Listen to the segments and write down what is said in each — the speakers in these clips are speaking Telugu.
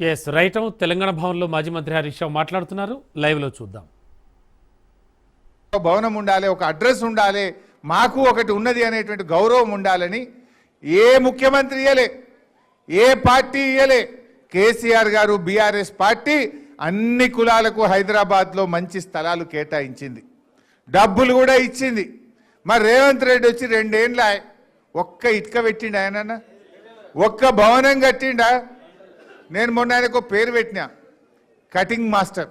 ఎస్ రైటం తెలంగాణ భవన్లో మాజీ మంత్రి హరీష్ రావు మాట్లాడుతున్నారు లైవ్లో చూద్దాం ఒక భవనం ఉండాలి ఒక అడ్రస్ ఉండాలి మాకు ఒకటి ఉన్నది అనేటువంటి గౌరవం ఉండాలని ఏ ముఖ్యమంత్రి ఇయ్యలే ఏ పార్టీ ఇయ్యలే కేసీఆర్ గారు బీఆర్ఎస్ పార్టీ అన్ని కులాలకు హైదరాబాద్లో మంచి స్థలాలు కేటాయించింది డబ్బులు కూడా ఇచ్చింది మరి రేవంత్ రెడ్డి వచ్చి రెండేండ్ల ఒక్క ఇటుక పెట్టిండు ఆయన ఒక్క భవనం కట్టిండా నేను మొన్న ఆయనకు పేరు పెట్టినా. కటింగ్ మాస్టర్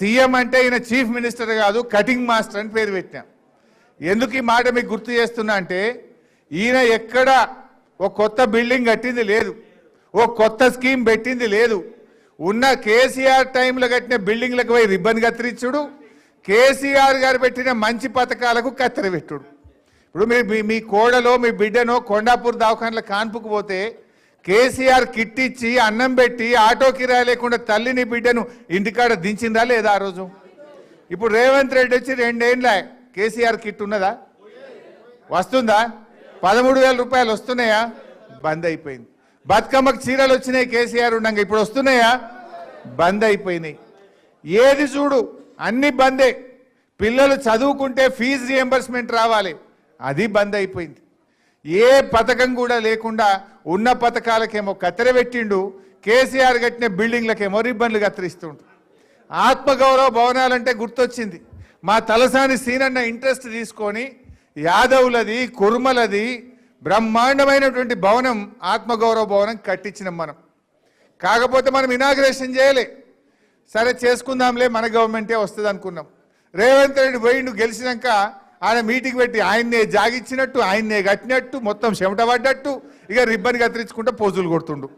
సీఎం అంటే ఈయన చీఫ్ మినిస్టర్ కాదు కటింగ్ మాస్టర్ అని పేరు పెట్టినా. ఎందుకు ఈ మాట మీకు గుర్తు చేస్తున్నా అంటే ఈయన ఎక్కడ ఒక కొత్త బిల్డింగ్ కట్టింది లేదు. ఓ కొత్త స్కీమ్ పెట్టింది లేదు. ఉన్న కేసీఆర్ టైంలో కట్టిన బిల్డింగ్లకు పోయి రిబ్బన్ కత్తిరించుడు కేసీఆర్ గారు పెట్టిన మంచి పథకాలకు కత్తెర పెట్టుడు. ఇప్పుడు మీ మీ- మీ కోడలో మీ బిడ్డనో కొండాపూర్ దవాఖానలో కాన్పుకు పోతే కేసీఆర్ కిట్ ఇచ్చి అన్నం పెట్టి ఆటో కిరాయి లేకుండా తల్లిని బిడ్డను ఇంటికాడ దించిందా లేదా ఆ రోజు? ఇప్పుడు రేవంత్ రెడ్డి వచ్చి రెండేండ్ల కేసీఆర్ కిట్ ఉన్నదా? వస్తుందా? పదమూడు వేల రూపాయలు వస్తున్నాయా? బంద్ అయిపోయింది. బతుకమ్మకు చీరలు వచ్చినాయి కేసీఆర్ ఉండగా ఇప్పుడు వస్తున్నాయా? బంద్ అయిపోయినాయి. ఏది చూడు అన్ని బందే. పిల్లలు చదువుకుంటే ఫీజు రియంబర్స్మెంట్ రావాలి. అది బంద్ అయిపోయింది. ఏ పథకం కూడా లేకుండా ఉన్న పథకాలకేమో కత్తెర పెట్టిండు కేసీఆర్ కట్టిన బిల్డింగ్లకేమో రిబ్బన్లు కత్తిరిస్తుండు ఆత్మగౌరవ భవనాలంటే గుర్తొచ్చింది. మా తలసాని సీనన్న ఇంట్రెస్ట్ తీసుకొని యాదవులది కుర్మలది బ్రహ్మాండమైనటువంటి భవనం ఆత్మగౌరవ భవనం కట్టించినాం మనం. కాకపోతే మనం ఇనాగ్రేషన్ చేయలే. సరే చేసుకుందాంలే మన గవర్నమెంటే వస్తుంది అనుకున్నాం రేవంత్ రెడ్డి పోయిండు గెలిచినాక ఆయన మీటింగ్ పెట్టి ఆయన్నే జాగిచ్చినట్టు ఆయన్నే కట్టినట్టు మొత్తం చెమట పడ్డట్టు ఇక రిబ్బన్ కత్తిరించుకుంటూ పోజులు కొడుతుండు.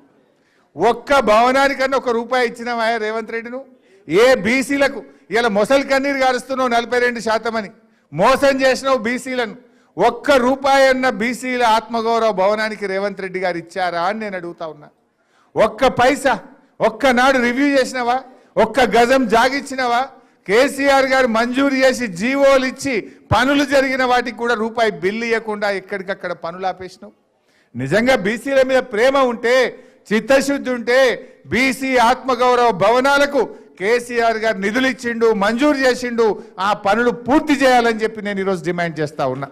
ఒక్క భవనానికన్నా ఒక రూపాయి ఇచ్చినావా రేవంత్ రెడ్డిను? ఏ బీసీలకు? ఇలా మొసలి కన్నీరు గారుస్తున్నావు నలభై రెండు శాతం అని. మోసం చేసినావు బీసీలను. ఒక్క రూపాయి అన్న బీసీల ఆత్మగౌరవ భవనానికి రేవంత్ రెడ్డి గారు ఇచ్చారా అని నేను అడుగుతా ఉన్నా. ఒక్క పైసా? ఒక్కనాడు రివ్యూ చేసినావా? ఒక్క గజం జాగిచ్చినవా? కేసీఆర్ గారు మంజూరు చేసి జీవోలు ఇచ్చి పనులు జరిగిన వాటికి కూడా రూపాయి బిల్లు ఇవ్వకుండా ఎక్కడికక్కడ పనులు ఆపేసినావు. నిజంగా బీసీల మీద ప్రేమ ఉంటే చిత్తశుద్ధి ఉంటే బీసీ ఆత్మగౌరవ భవనాలకు కేసీఆర్ గారు నిధులు ఇచ్చిండు మంజూరు చేసిండు ఆ పనులు పూర్తి చేయాలని చెప్పి నేను ఈరోజు డిమాండ్ చేస్తా ఉన్నా.